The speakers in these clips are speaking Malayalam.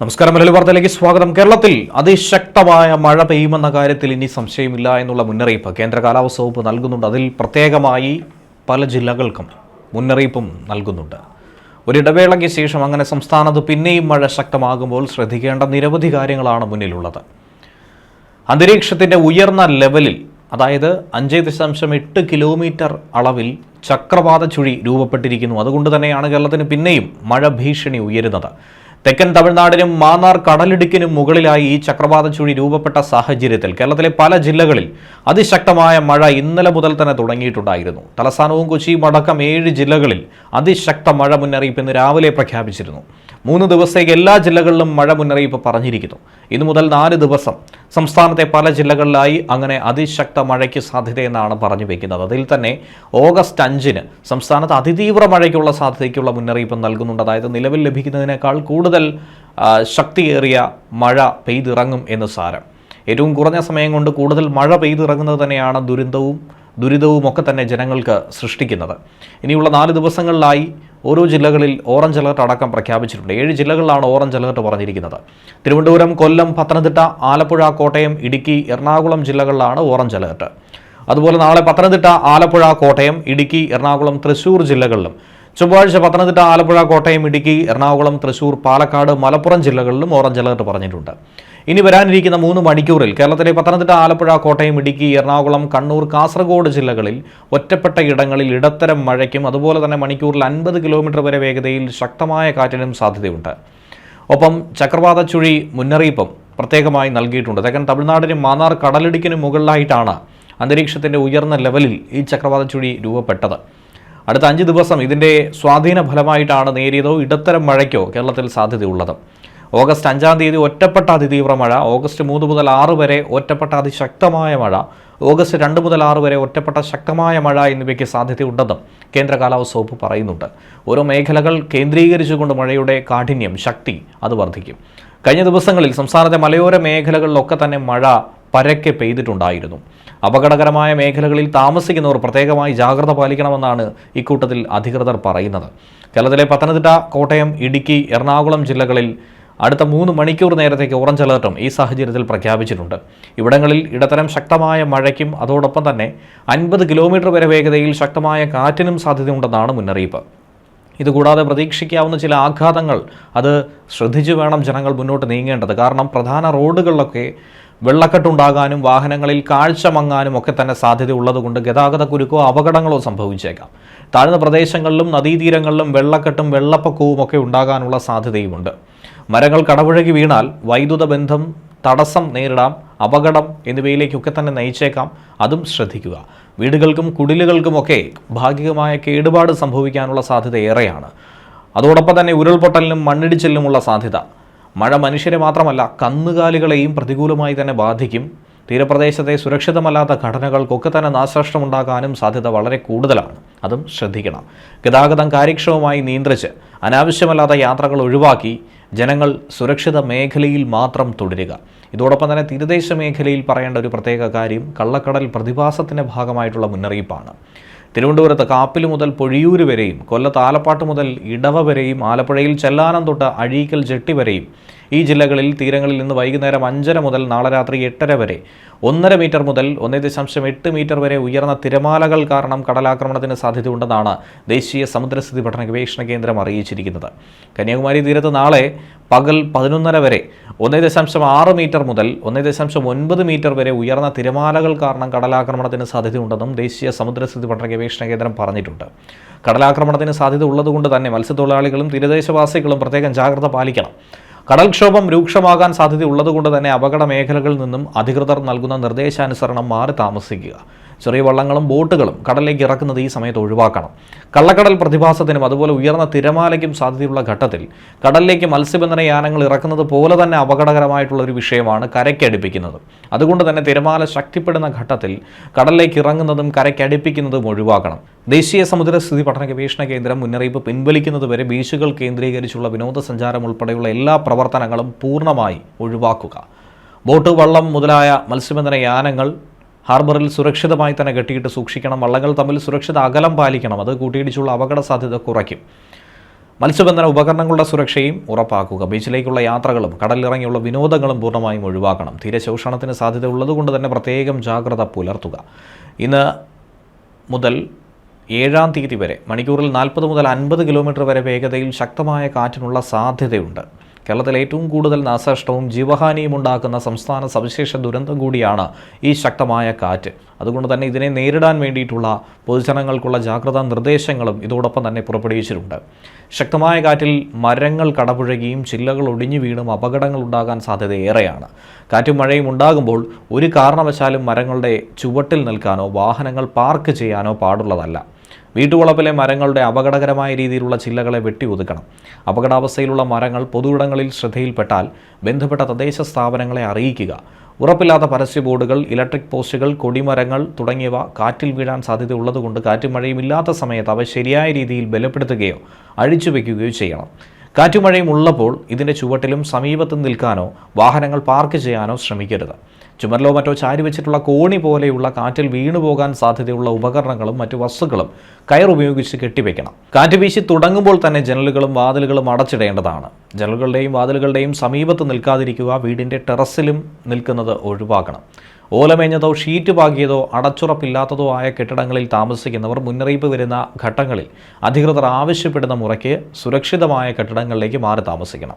നമസ്കാരം. മലയാളി വാർത്തയിലേക്ക് സ്വാഗതം. കേരളത്തിൽ അതിശക്തമായ മഴ പെയ്യുമെന്ന കാര്യത്തിൽ ഇനി സംശയമില്ല എന്നുള്ള മുന്നറിയിപ്പ് കേന്ദ്ര കാലാവസ്ഥ വകുപ്പ് നൽകുന്നുണ്ട്. അതിൽ പ്രത്യേകമായി പല ജില്ലകൾക്കും മുന്നറിയിപ്പും നൽകുന്നുണ്ട്. ഒരിടവേളയ്ക്ക് ശേഷം അങ്ങനെ സംസ്ഥാനത്ത് പിന്നെയും മഴ ശക്തമാകുമ്പോൾ ശ്രദ്ധിക്കേണ്ട നിരവധി കാര്യങ്ങളാണ് മുന്നിലുള്ളത്. അന്തരീക്ഷത്തിന്റെ ഉയർന്ന ലെവലിൽ അതായത് അഞ്ച് ദശാംശം എട്ട് കിലോമീറ്റർ അളവിൽ ചക്രവാത ചുഴി രൂപപ്പെട്ടിരിക്കുന്നു. അതുകൊണ്ട് തന്നെയാണ് കേരളത്തിന് പിന്നെയും മഴ ഭീഷണി ഉയരുന്നത്. തെക്കൻ തമിഴ്നാടിനും മാന്നാർ കടലിടുക്കിനും മുകളിലായി ഈ ചക്രവാത ചുഴി രൂപപ്പെട്ട സാഹചര്യത്തിൽ കേരളത്തിലെ പല ജില്ലകളിൽ അതിശക്തമായ മഴ ഇന്നലെ മുതൽ തന്നെ തുടങ്ങിയിട്ടുണ്ടായിരുന്നു. തലസ്ഥാനവും കൊച്ചിയും അടക്കം ഏഴ് ജില്ലകളിൽ അതിശക്ത മഴ മുന്നറിയിപ്പ് ഇന്ന് രാവിലെ പ്രഖ്യാപിച്ചിരുന്നു. മൂന്ന് ദിവസത്തേക്ക് എല്ലാ ജില്ലകളിലും മഴ മുന്നറിയിപ്പ് പറഞ്ഞിരിക്കുന്നു. ഇന്നു മുതൽ നാല് ദിവസം സംസ്ഥാനത്തെ പല ജില്ലകളിലായി അങ്ങനെ അതിശക്ത മഴയ്ക്ക് സാധ്യതയെന്നാണ് പറഞ്ഞു വയ്ക്കുന്നത് അതിൽ തന്നെ ഓഗസ്റ്റ് അഞ്ചിന് സംസ്ഥാനത്ത് അതിതീവ്ര മഴയ്ക്കുള്ള സാധ്യതയ്ക്കുള്ള മുന്നറിയിപ്പ് നൽകുന്നുണ്ട്. അതായത് നിലവിൽ ലഭിക്കുന്നതിനേക്കാൾ കൂടുതൽ ശക്തിയേറിയ മഴ പെയ്തിറങ്ങും എന്ന് സാരം. ഏറ്റവും കുറഞ്ഞ സമയം കൊണ്ട് കൂടുതൽ മഴ പെയ്തിറങ്ങുന്നത് തന്നെയാണ് ദുരന്തവും ദുരിതവും ഒക്കെ തന്നെ ജനങ്ങൾക്ക് സൃഷ്ടിക്കുന്നത്. ഇനിയുള്ള നാല് ദിവസങ്ങളിലായി ഓരോ ജില്ലകളിൽ ഓറഞ്ച് അലർട്ട് അടക്കം പ്രഖ്യാപിച്ചിട്ടുണ്ട്. ഏഴ് ജില്ലകളിലാണ് ഓറഞ്ച് അലർട്ട് പറഞ്ഞിരിക്കുന്നത്. തിരുവനന്തപുരം കൊല്ലം പത്തനംതിട്ട ആലപ്പുഴ കോട്ടയം ഇടുക്കി എറണാകുളം ജില്ലകളിലാണ് ഓറഞ്ച് അലർട്ട്. അതുപോലെ നാളെ പത്തനംതിട്ട ആലപ്പുഴ കോട്ടയം ഇടുക്കി എറണാകുളം തൃശൂർ ജില്ലകളിലും ചൊവ്വാഴ്ച പത്തനംതിട്ട ആലപ്പുഴ കോട്ടയം ഇടുക്കി എറണാകുളം തൃശൂർ പാലക്കാട് മലപ്പുറം ജില്ലകളിലും ഓറഞ്ച് അലർട്ട് പറഞ്ഞിട്ടുണ്ട്. ഇനി വരാനിരിക്കുന്ന മൂന്ന് മണിക്കൂറിൽ കേരളത്തിലെ പത്തനംതിട്ട ആലപ്പുഴ കോട്ടയം ഇടുക്കി എറണാകുളം കണ്ണൂർ കാസർഗോഡ് ജില്ലകളിൽ ഒറ്റപ്പെട്ട ഇടങ്ങളിൽ ഇടത്തരം മഴയ്ക്കും അതുപോലെ തന്നെ മണിക്കൂറിൽ അൻപത് കിലോമീറ്റർ വരെ വേഗതയിൽ ശക്തമായ കാറ്റിനും സാധ്യതയുണ്ട്. ഒപ്പം ചക്രവാത ചുഴി മുന്നറിയിപ്പും പ്രത്യേകമായി നൽകിയിട്ടുണ്ട്. തെക്കൻ തമിഴ്നാടിനും മാന്നാർ കടലിടുക്കിനും മുകളിലായിട്ടാണ് അന്തരീക്ഷത്തിന്റെ ഉയർന്ന ലെവലിൽ ഈ ചക്രവാത ചുഴി രൂപപ്പെട്ടത്. അടുത്ത അഞ്ച് ദിവസം ഇതിന്റെ സ്വാധീന ഫലമായിട്ടാണ് നേരിയതോ ഇടത്തരം മഴയ്ക്കോ കേരളത്തിൽ സാധ്യതയുള്ളത്. ഓഗസ്റ്റ് അഞ്ചാം തീയതി ഒറ്റപ്പെട്ട അതിതീവ്ര മഴ ഓഗസ്റ്റ് മൂന്ന് മുതൽ ആറ് വരെ ഒറ്റപ്പെട്ട അതിശക്തമായ മഴ ഓഗസ്റ്റ് രണ്ട് മുതൽ ആറ് വരെ ഒറ്റപ്പെട്ട ശക്തമായ മഴ എന്നിവയ്ക്ക് സാധ്യതയുണ്ടെന്നും കേന്ദ്ര കാലാവസ്ഥ വകുപ്പ് പറയുന്നുണ്ട്. ഓരോ മേഖലകൾ കേന്ദ്രീകരിച്ചുകൊണ്ട് മഴയുടെ കാഠിന്യം ശക്തി അത് വർദ്ധിക്കും. കഴിഞ്ഞ ദിവസങ്ങളിൽ സംസ്ഥാനത്തെ മലയോര മേഖലകളിലൊക്കെ തന്നെ മഴ പരക്കെ പെയ്തിട്ടുണ്ടായിരുന്നു. അപകടകരമായ മേഖലകളിൽ താമസിക്കുന്നവർ പ്രത്യേകമായി ജാഗ്രത പാലിക്കണമെന്നാണ് ഇക്കൂട്ടത്തിൽ അധികൃതർ പറയുന്നത്. കേരളത്തിലെ പത്തനംതിട്ട കോട്ടയം ഇടുക്കി എറണാകുളം ജില്ലകളിൽ അടുത്ത മൂന്ന് മണിക്കൂർ നേരത്തേക്ക് ഓറഞ്ച് അലേർട്ടും ഈ സാഹചര്യത്തിൽ പ്രഖ്യാപിച്ചിട്ടുണ്ട്. ഇവിടങ്ങളിൽ ഇടത്തരം ശക്തമായ മഴയ്ക്കും അതോടൊപ്പം തന്നെ അൻപത് കിലോമീറ്റർ വരെ വേഗതയിൽ ശക്തമായ കാറ്റിനും സാധ്യതയുണ്ടെന്നാണ് മുന്നറിയിപ്പ്. ഇതുകൂടാതെ പ്രതീക്ഷിക്കാവുന്ന ചില ആഘാതങ്ങൾ അത് ശ്രദ്ധിച്ചു വേണം ജനങ്ങൾ മുന്നോട്ട് നീങ്ങേണ്ടത്. കാരണം പ്രധാന റോഡുകളിലൊക്കെ വെള്ളക്കെട്ടുണ്ടാകാനും വാഹനങ്ങളിൽ കാഴ്ച മങ്ങാനും ഒക്കെ തന്നെ സാധ്യത ഉള്ളതുകൊണ്ട് ഗതാഗത കുരുക്കോ അപകടങ്ങളോ സംഭവിച്ചേക്കാം. താഴ്ന്ന പ്രദേശങ്ങളിലും നദീതീരങ്ങളിലും വെള്ളക്കെട്ടും വെള്ളപ്പൊക്കവും ഒക്കെ ഉണ്ടാകാനുള്ള സാധ്യതയുമുണ്ട്. മരങ്ങൾ കടപുഴകി വീണാൽ വൈദ്യുത ബന്ധം തടസ്സം നേരിടാം. അപകടം എന്നിവയിലേക്കൊക്കെ തന്നെ നയിച്ചേക്കാം. അതും ശ്രദ്ധിക്കുക. വീടുകൾക്കും കുടിലുകൾക്കുമൊക്കെ ഭാഗികമായ കേടുപാട് സംഭവിക്കാനുള്ള സാധ്യത ഏറെയാണ്. അതോടൊപ്പം തന്നെ ഉരുൾപൊട്ടലിനും മണ്ണിടിച്ചിലിനുമുള്ള സാധ്യത. മഴ മനുഷ്യരെ മാത്രമല്ല കന്നുകാലികളെയും പ്രതികൂലമായി തന്നെ ബാധിക്കും. തീരപ്രദേശത്തെ സുരക്ഷിതമല്ലാത്ത ഘടനകൾക്കൊക്കെ തന്നെ നാശനഷ്ടമുണ്ടാകാനും സാധ്യത വളരെ കൂടുതലാണ്. അതും ശ്രദ്ധിക്കണം. ഗതാഗതം കാര്യക്ഷമമായി നിയന്ത്രിച്ച് അനാവശ്യമല്ലാത്ത യാത്രകൾ ഒഴിവാക്കി ജനങ്ങൾ സുരക്ഷിത മേഖലയിൽ മാത്രം തുടരുക. ഇതോടൊപ്പം തന്നെ തീരദേശ മേഖലയിൽ പറയേണ്ട ഒരു പ്രത്യേക കാര്യം കള്ളക്കടൽ പ്രതിഭാസത്തിന്റെ ഭാഗമായിട്ടുള്ള മുന്നറിയിപ്പാണ്. തിരുവനന്തപുരത്ത് കാപ്പിൽ മുതൽ പൊഴിയൂര് വരെയും കൊല്ലത്ത് ആലപ്പാട്ട് മുതൽ ഇടവ വരെയും ആലപ്പുഴയിൽ ചെല്ലാനം തൊട്ട് അഴീക്കൽ ജെട്ടി വരെയും ഈ ജില്ലകളിൽ തീരങ്ങളിൽ നിന്ന് വൈകുന്നേരം അഞ്ചര മുതൽ നാളെ രാത്രി എട്ടര വരെ ഒന്നര മീറ്റർ മുതൽ ഒന്നേ ദശാംശം എട്ട് മീറ്റർ വരെ ഉയർന്ന തിരമാലകൾ കാരണം കടലാക്രമണത്തിന് സാധ്യതയുണ്ടെന്നാണ് ദേശീയ സമുദ്രസ്ഥിതി പഠന ഗവേഷണ കേന്ദ്രം അറിയിച്ചിരിക്കുന്നത്. കന്യാകുമാരി തീരത്ത് നാളെ പകൽ പതിനൊന്നര വരെ ഒന്നേ ദശാംശം ആറ് മീറ്റർ മുതൽ ഒന്നേ ദശാംശം ഒൻപത് മീറ്റർ വരെ ഉയർന്ന തിരമാലകൾ കാരണം കടലാക്രമണത്തിന് സാധ്യതയുണ്ടെന്നും ദേശീയ സമുദ്രസ്ഥിതി പഠന ഗവേഷണ കേന്ദ്രം പറഞ്ഞിട്ടുണ്ട്. കടലാക്രമണത്തിന് സാധ്യത ഉള്ളതുകൊണ്ട് തന്നെ മത്സ്യത്തൊഴിലാളികളും തീരദേശവാസികളും പ്രത്യേകം ജാഗ്രത പാലിക്കണം. കടൽക്ഷോഭം രൂക്ഷമാകാൻ സാധ്യതയുള്ളതുകൊണ്ട് തന്നെ അപകട മേഖലകളിൽ നിന്നും അധികൃതർ നൽകുന്ന നിർദ്ദേശാനുസരണം മാറി താമസിക്കുക. ചെറിയ വള്ളങ്ങളും ബോട്ടുകളും കടലിലേക്ക് ഇറക്കുന്നത് ഈ സമയത്ത് ഒഴിവാക്കണം. കള്ളക്കടൽ പ്രതിഭാസത്തിനും അതുപോലെ ഉയർന്ന തിരമാലയ്ക്കും സാധ്യതയുള്ള ഘട്ടത്തിൽ കടലിലേക്ക് മത്സ്യബന്ധന യാനങ്ങൾ ഇറക്കുന്നത് പോലെ തന്നെ അപകടകരമായിട്ടുള്ള ഒരു വിഷയമാണ് കരയ്ക്കടുപ്പിക്കുന്നത്. അതുകൊണ്ട് തന്നെ തിരമാല ശക്തിപ്പെടുന്ന ഘട്ടത്തിൽ കടലിലേക്ക് ഇറങ്ങുന്നതും കരയ്ക്കടുപ്പിക്കുന്നതും ഒഴിവാക്കണം. ദേശീയ സമുദ്ര സ്ഥിതി പഠന ഗവേഷണ കേന്ദ്രം മുന്നറിയിപ്പ് പിൻവലിക്കുന്നത് വരെ ബീച്ചുകൾ കേന്ദ്രീകരിച്ചുള്ള വിനോദസഞ്ചാരം ഉൾപ്പെടെയുള്ള എല്ലാ പ്രവർത്തനങ്ങളും പൂർണമായി ഒഴിവാക്കുക. ബോട്ട് വള്ളം മുതലായ മത്സ്യബന്ധന യാനങ്ങൾ ഹാർബറിൽ സുരക്ഷിതമായി തന്നെ കെട്ടിയിട്ട് സൂക്ഷിക്കണം വള്ളങ്ങൾ തമ്മിൽ സുരക്ഷിത അകലം പാലിക്കണം അത് കൂട്ടിയിടിച്ചുള്ള അപകട സാധ്യത കുറയ്ക്കും. മത്സ്യബന്ധന ഉപകരണങ്ങളുടെ സുരക്ഷയും ഉറപ്പാക്കുക ബീച്ചിലേക്കുള്ള യാത്രകളും കടലിറങ്ങിയുള്ള വിനോദങ്ങളും പൂർണമായും ഒഴിവാക്കണം തീരശോഷണത്തിന് സാധ്യത ഉള്ളതുകൊണ്ട് തന്നെ പ്രത്യേകം ജാഗ്രത പുലർത്തുക. ഇന്ന് മുതൽ ഏഴാം തീയതി വരെ മണിക്കൂറിൽ നാൽപ്പത് മുതൽ അൻപത് കിലോമീറ്റർ വരെ വേഗതയിൽ ശക്തമായ കാറ്റിനുള്ള സാധ്യതയുണ്ട്. കേരളത്തിൽ ഏറ്റവും കൂടുതൽ നാശനഷ്ടവും ജീവഹാനിയും ഉണ്ടാക്കുന്ന സംസ്ഥാന സവിശേഷ ദുരന്തം കൂടിയാണ് ഈ ശക്തമായ കാറ്റ്. അതുകൊണ്ട് തന്നെ ഇതിനെ നേരിടാൻ വേണ്ടിയിട്ടുള്ള പൊതുജനങ്ങൾക്കുള്ള ജാഗ്രതാ നിർദ്ദേശങ്ങളും ഇതോടൊപ്പം തന്നെ പുറപ്പെടുവിച്ചിട്ടുണ്ട്. ശക്തമായ കാറ്റിൽ മരങ്ങൾ കടപുഴകിയും ചില്ലകൾ ഒടിഞ്ഞു വീണും അപകടങ്ങൾ ഉണ്ടാകാൻ സാധ്യത ഏറെയാണ്. കാറ്റും മഴയും ഉണ്ടാകുമ്പോൾ ഒരു കാരണവശാലും മരങ്ങളുടെ ചുവട്ടിൽ നിൽക്കാനോ വാഹനങ്ങൾ പാർക്ക് ചെയ്യാനോ പാടുള്ളതല്ല. വീട്ടുവളപ്പിലെ മരങ്ങളുടെ അപകടകരമായ രീതിയിലുള്ള ചില്ലകളെ വെട്ടി ഒതുക്കണം അപകടാവസ്ഥയിലുള്ള മരങ്ങൾ പൊതുയിടങ്ങളിൽ ശ്രദ്ധയിൽപ്പെട്ടാൽ ബന്ധപ്പെട്ട തദ്ദേശ സ്ഥാപനങ്ങളെ അറിയിക്കുക. ഉറപ്പില്ലാത്ത പരസ്യ ബോർഡുകൾ ഇലക്ട്രിക് പോസ്റ്റുകൾ കൊടിമരങ്ങൾ തുടങ്ങിയവ കാറ്റിൽ വീഴാൻ സാധ്യതയുള്ളതുകൊണ്ട് കാറ്റും മഴയും ഇല്ലാത്ത സമയത്ത് അവ ശരിയായ രീതിയിൽ ബലപ്പെടുത്തുകയോ അഴിച്ചു വയ്ക്കുകയോ ചെയ്യണം. കാറ്റുമഴയും ഉള്ളപ്പോൾ ഇതിന്റെ ചുവട്ടിലും സമീപത്തും നിൽക്കാനോ വാഹനങ്ങൾ പാർക്ക് ചെയ്യാനോ ശ്രമിക്കരുത്. ചുമരിലോ മറ്റോ ചാരി വെച്ചിട്ടുള്ള കോണി പോലെയുള്ള കാറ്റിൽ വീണു പോകാൻ സാധ്യതയുള്ള ഉപകരണങ്ങളും മറ്റു വസ്തുക്കളും കയർ ഉപയോഗിച്ച് കെട്ടിവെക്കണം. കാറ്റ് വീശി തുടങ്ങുമ്പോൾ തന്നെ ജനലുകളും വാതിലുകളും അടച്ചിടേണ്ടതാണ്. ജനലുകളുടെയും വാതിലുകളുടെയും സമീപത്ത് നിൽക്കാതിരിക്കുക വീടിന്റെ ടെറസിലും നിൽക്കുന്നത് ഒഴിവാക്കണം. ഓലമേഞ്ഞതോ ഷീറ്റ് പാകിയതോ അടച്ചുറപ്പില്ലാത്തതോ ആയ കെട്ടിടങ്ങളിൽ താമസിക്കുന്നവർ മുന്നറിയിപ്പ് വരുന്ന ഘട്ടങ്ങളിൽ അധികൃതർ ആവശ്യപ്പെടുന്ന മുറയ്ക്ക് സുരക്ഷിതമായ കെട്ടിടങ്ങളിലേക്ക് മാറി താമസിക്കണം.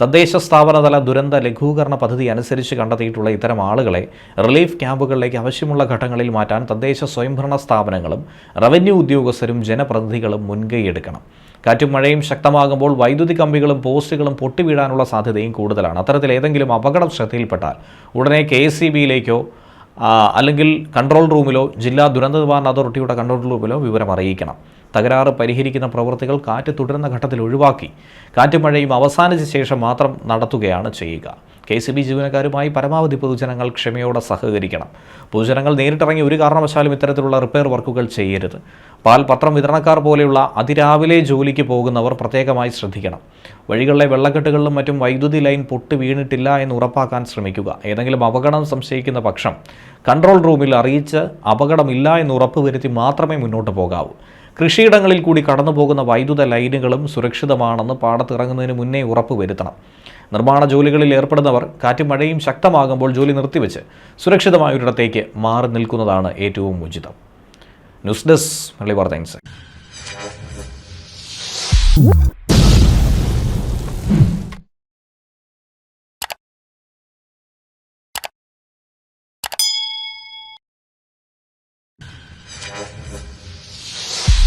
തദ്ദേശ സ്ഥാപനതല ദുരന്ത ലഘൂകരണ പദ്ധതി അനുസരിച്ച് കണ്ടെത്തിയിട്ടുള്ള ഇത്തരം ആളുകളെ റിലീഫ് ക്യാമ്പുകളിലേക്ക് ആവശ്യമുള്ള ഘട്ടങ്ങളിൽ മാറ്റാൻ തദ്ദേശ സ്വയംഭരണ സ്ഥാപനങ്ങളും റവന്യൂ ഉദ്യോഗസ്ഥരും ജനപ്രതിനിധികളും മുൻകൈയെടുക്കണം കാറ്റും മഴയും ശക്തമാകുമ്പോൾ വൈദ്യുതി കമ്പികളും പോസ്റ്റുകളും പൊട്ടിവീഴാനുള്ള സാധ്യതയും കൂടുതലാണ്. അത്തരത്തിൽ ഏതെങ്കിലും അപകടം ശ്രദ്ധയിൽപ്പെട്ടാൽ ഉടനെ കെ എസ് സി ബിയിലേക്കോ അല്ലെങ്കിൽ കൺട്രോൾ റൂമിലോ ജില്ലാ ദുരന്ത നിവാരണ അതോറിറ്റിയുടെ കൺട്രോൾ റൂമിലോ വിവരം അറിയിക്കണം. തകരാറ് പരിഹരിക്കുന്ന പ്രവൃത്തികൾ കാറ്റ് തുടരുന്ന ഘട്ടത്തിൽ ഒഴിവാക്കി. കാറ്റും മഴയും അവസാനിച്ച ശേഷം മാത്രം നടത്തുകയാണ് ചെയ്യുക. കെ സി ബി ജീവനക്കാരുമായി പരമാവധി പൊതുജനങ്ങൾ ക്ഷമയോടെ സഹകരിക്കണം. പൊതുജനങ്ങൾ നേരിട്ടിറങ്ങി ഒരു കാരണവശാലും ഇത്തരത്തിലുള്ള റിപ്പയർ വർക്കുകൾ ചെയ്യരുത്. പാൽ പത്രം വിതരണക്കാർ പോലെയുള്ള അതിരാവിലെ ജോലിക്ക് പോകുന്നവർ പ്രത്യേകമായി ശ്രദ്ധിക്കണം. വഴികളിലെ വെള്ളക്കെട്ടുകളിലും മറ്റും വൈദ്യുതി ലൈൻ പൊട്ടി വീണിട്ടില്ല എന്ന് ഉറപ്പാക്കാൻ ശ്രമിക്കുക. ഏതെങ്കിലും അപകടം സംശയിക്കുന്ന പക്ഷം കൺട്രോൾ റൂമിൽ അറിയിച്ച് അപകടമില്ല എന്ന് ഉറപ്പുവരുത്തി മാത്രമേ മുന്നോട്ട് പോകാവൂ. കൃഷിയിടങ്ങളിൽ കൂടി കടന്നു പോകുന്ന വൈദ്യുത ലൈനുകളും സുരക്ഷിതമാണെന്ന് പാടത്തിറങ്ങുന്നതിന് മുന്നേ ഉറപ്പ് വരുത്തണം. നിർമ്മാണ ജോലികളിൽ ഏർപ്പെടുന്നവർ കാറ്റും മഴയും ശക്തമാകുമ്പോൾ ജോലി നിർത്തിവെച്ച് സുരക്ഷിതമായ ഒരിടത്തേക്ക് മാറി നിൽക്കുന്നതാണ് ഏറ്റവും ഉചിതം. ന്യൂസ് ഡെസ്ക് മള്ളി വാർത്ത